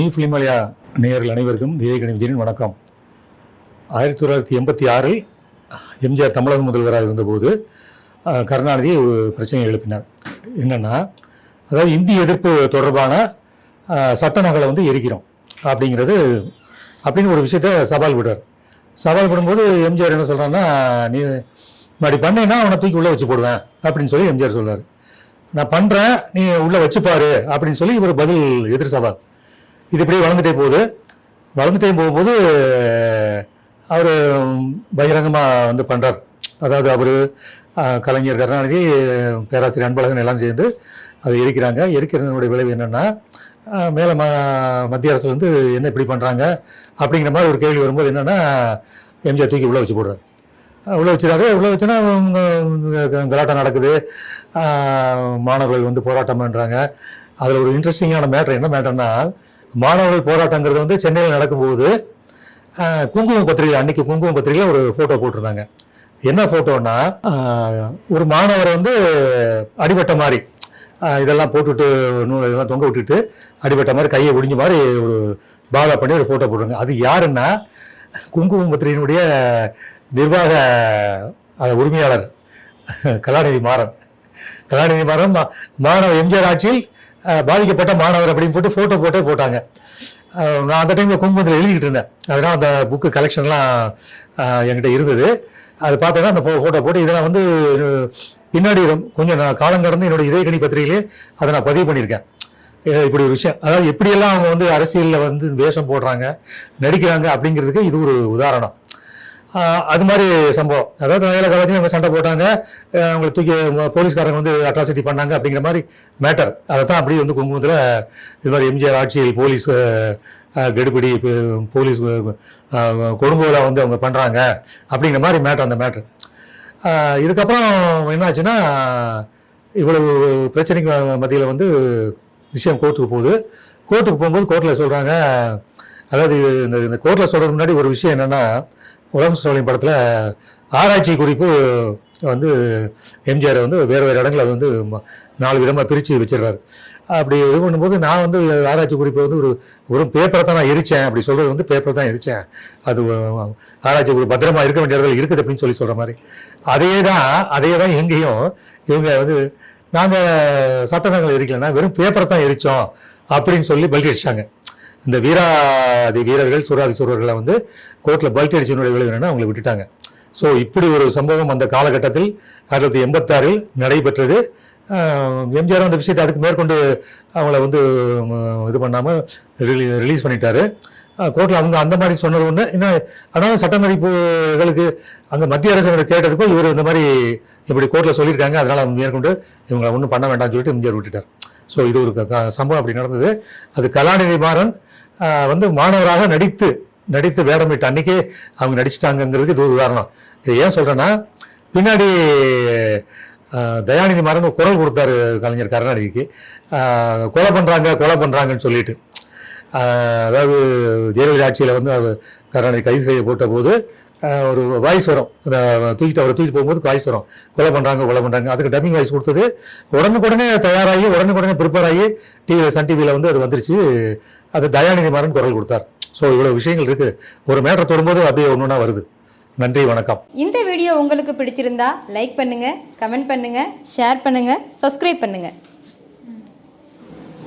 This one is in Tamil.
மீ ஃபிலிமலையா நேயர்கள் அனைவருக்கும் விவேகணி விஜயன் வணக்கம். ஆயிரத்தி தொள்ளாயிரத்தி எண்பத்தி ஆறில் எம்ஜிஆர் தமிழக முதல்வராக இருந்தபோது கருணாநிதி ஒரு பிரச்சனையை எழுப்பினார். என்னென்னா அதாவது இந்தி எதிர்ப்பு தொடர்பான சட்ட நகலை வந்து எரிக்கிறோம் அப்படிங்கிறது அப்படின்னு ஒரு விஷயத்த சவால் விடுறார் சவால் விடும்போது எம்ஜிஆர் என்ன சொல்கிறான்னா நீ இப்படி பண்ணேன்னா அவனை தூக்கி உள்ளே வச்சு போடுவேன் அப்படின்னு சொல்லி எம்ஜிஆர் சொல்கிறார் நான் பண்ணுறேன் நீ உள்ளே வச்சுப்பாரு அப்படின்னு சொல்லி இவர் பதில் எதிர் சவால். இது இப்படியே வளர்ந்துட்டே போகுது. வளர்ந்துட்டே போகும்போது அவர் பகிரங்கமாக வந்து பண்ணுறார் அதாவது அவர் கலைஞர் கருணாநிதி பேராசிரியர் அன்பழகன் எல்லாம் சேர்ந்து அதை எரிக்கிறாங்க. எரிக்கிறதனுடைய விளைவு என்னென்னா மேலே ம மத்திய அரசு வந்து என்ன இப்படி பண்ணுறாங்க அப்படிங்கிற மாதிரி ஒரு கேள்வி வரும்போது என்னென்னா எம்ஜிஆர் தூக்கி உள்ளே வச்சு போடுறாரு. உள்ளே வச்சுறாரு உள்ளே வச்சுன்னா கலாட்டம் நடக்குது. மாணவர்கள் வந்து போராட்டம் பண்ணுறாங்க அதில் ஒரு இன்ட்ரெஸ்டிங்கான மேட்ரு என்ன மேட்டர்னா மாணவர்கள் போராட்டங்கிறது வந்து சென்னையில் நடக்கும்போது குங்குமம் பத்திரிகை அன்னைக்கு குங்குமம் பத்திரிகையில் ஒரு ஃபோட்டோ போட்டிருந்தாங்க. என்ன ஃபோட்டோன்னா ஒரு மாணவர் வந்து அடிபட்ட மாதிரி இதெல்லாம் போட்டுட்டு நூல் இதெல்லாம் தொங்க விட்டுட்டு அடிபட்ட மாதிரி கையை ஒடிஞ்ச மாதிரி ஒரு பாதா பண்ணி ஒரு ஃபோட்டோ போட்டுருங்க அது யாருன்னா குங்குமம் பத்திரிகையினுடைய நிர்வாக உரிமையாளர் கலாநிதி மாறன். கலாநிதி மாறன் மா- மாணவ எம்ஜிஆர் ஆட்சியில் பாதிக்கப்பட்ட மாணவர் அப்படின்னு போட்டு ஃபோட்டோ போட்டே போட்டாங்க. நான் அந்த டைமில் குங்குமத்தில் எழுதிக்கிட்டு இருந்தேன். அதனால் அந்த புக்கு கலெக்ஷன்லாம் என்கிட்ட இருந்தது. அது பார்த்தோன்னா அந்த ஃபோட்டோ போட்டு இதெல்லாம் வந்து பின்னாடி கொஞ்சம் நான் காலம் கடந்து என்னோட இதயக்கணி பத்திரிகையிலே அதை நான் பதிவு பண்ணியிருக்கேன். இப்படி ஒரு விஷயம். அதாவது எப்படியெல்லாம் அவங்க வந்து அரசியலில் வந்து வேஷம் போடுறாங்க நடிக்கிறாங்க அப்படிங்கிறதுக்கு இது ஒரு உதாரணம். அது மாதிரி சம்பவம். அதாவது வேலை காலத்தையும் அவங்க சண்டை போட்டாங்க. அவங்களை தூக்கி போலீஸ்காரங்க வந்து அட்ராசிட்டி பண்ணாங்க அப்படிங்கிற மாதிரி மேட்டர் அதை தான் அப்படியே வந்து குங்குமத்தில் இது மாதிரி எம்ஜிஆர் ஆட்சியில் போலீஸ் கெடுபிடி போலீஸ் அஹ், வந்து அவங்க பண்ணுறாங்க அப்படிங்கிற மாதிரி மேட்டர் அந்த மேட்ரு இதுக்கப்புறம் என்னாச்சுன்னா இவ்வளவு பிரச்சனைக்கு மத்தியில் வந்து விஷயம் கோர்ட்டுக்கு போகுது. கோர்ட்டுக்கு போகும்போது கோர்ட்டில் சொல்கிறாங்க அதாவது இந்த இந்த கோர்ட்டில் சொல்கிறதுக்கு முன்னாடி ஒரு விஷயம் என்னென்னா உலகம் சோழன் படத்தில் ஆராய்ச்சி குறிப்பு வந்து எம்ஜிஆர் வந்து வேறு வேறு இடங்களில் வந்து நாலு விதமாக பிரித்து வச்சிடுறாரு. அப்படி இது பண்ணும்போது நான் வந்து ஆராய்ச்சி குறிப்பை வந்து ஒரு ஒரு பேப்பரை தான் நான் எரித்தேன் அப்படி சொல்கிறது வந்து பேப்பரை தான் எரித்தேன் அது ஆராய்ச்சி குறிப்பு பத்திரமா இருக்க வேண்டிய இடங்கள் இருக்குது அப்படின்னு சொல்லி சொல்கிற மாதிரி. அதே தான் அதே தான் எங்கேயும் இவங்க வந்து நாங்கள் சட்டங்கள் எரிக்கலைன்னா வெறும் பேப்பரை தான் எரித்தோம் அப்படின்னு சொல்லி பலிகரிச்சிட்டாங்க இந்த வீராதி வீரர்கள் சூராதி சூரர்களை வந்து கோர்ட்டில் பல்டி அடிச்சனுடைய விளைவு என்னன்னா அவங்களை விட்டுட்டாங்க. ஸோ இப்படி ஒரு சம்பவம் அந்த காலகட்டத்தில் ஆயிரத்தி தொள்ளாயிரத்தி எண்பத்தாறில் நடைபெற்றது. எம்ஜிஆர் அந்த விஷயத்தை அதுக்கு மேற்கொண்டு அவங்கள வந்து இது பண்ணாமல் ரிலீஸ் பண்ணிட்டாரு. கோர்ட்டில் அவங்க அந்த மாதிரி சொன்னது ஒன்று இன்னும் அதனால் சட்டமதிப்புகளுக்கு அங்கே மத்திய அரசு கேட்டதுப்போ இவர் இந்த மாதிரி இப்படி கோர்ட்டில் சொல்லியிருக்காங்க. அதனால் அவங்க மேற்கொண்டு இவங்களை ஒன்றும் பண்ண வேண்டாம்னு சொல்லிட்டு எம்ஜிஆர் விட்டுட்டார். ஸோ இது ஒரு க- சம்பவம் அப்படி நடந்தது. அது கலாநிதி மாறன் வந்து மாணவராக நடித்து நடித்து வேடமிட்டு அன்னைக்கே அவங்க நடிச்சிட்டாங்கிறதுக்கு இது ஒரு உதாரணம். இது ஏன் சொல்கிறேன்னா பின்னாடி தயாநிதி மாறன் ஒரு குரல் கொடுத்தாரு கலைஞர் கருணாநிதிக்கு. கொலை பண்ணுறாங்க கொலை பண்ணுறாங்கன்னு சொல்லிட்டு. அதாவது ஜெயலலிதா ஆட்சியில் வந்து அவர் கருணாநிதி கைது செய்ய போட்ட போது ஒரு வாய்ஸ் வரும். இந்த தூக்கிட்டு அவரை தூக்கிட்டு போகும்போது வாய்ஸ் வரும். கொலை பண்ணுறாங்க கொலை பண்ணுறாங்க அதுக்கு டப்பிங் வாய்ஸ் கொடுத்தது. உடனுக்குடனே தயாராகி உடனுக்குடனே ப்ரிப்பேர் ஆகி டிவி சன் டிவியில் வந்து அது வந்துருச்சு. அது தயாநிதி மாறன் குரல் கொடுத்தார். ஸோ இவ்வளோ விஷயங்கள் இருக்குது ஒரு மேட்டரை தொடும்போது அப்படியே ஒன்று ஒன்றா வருது. நன்றி வணக்கம். இந்த வீடியோ உங்களுக்கு பிடிச்சிருந்தா லைக் பண்ணுங்கள் கமெண்ட் பண்ணுங்கள் ஷேர் பண்ணுங்கள் சப்ஸ்கிரைப் பண்ணுங்கள்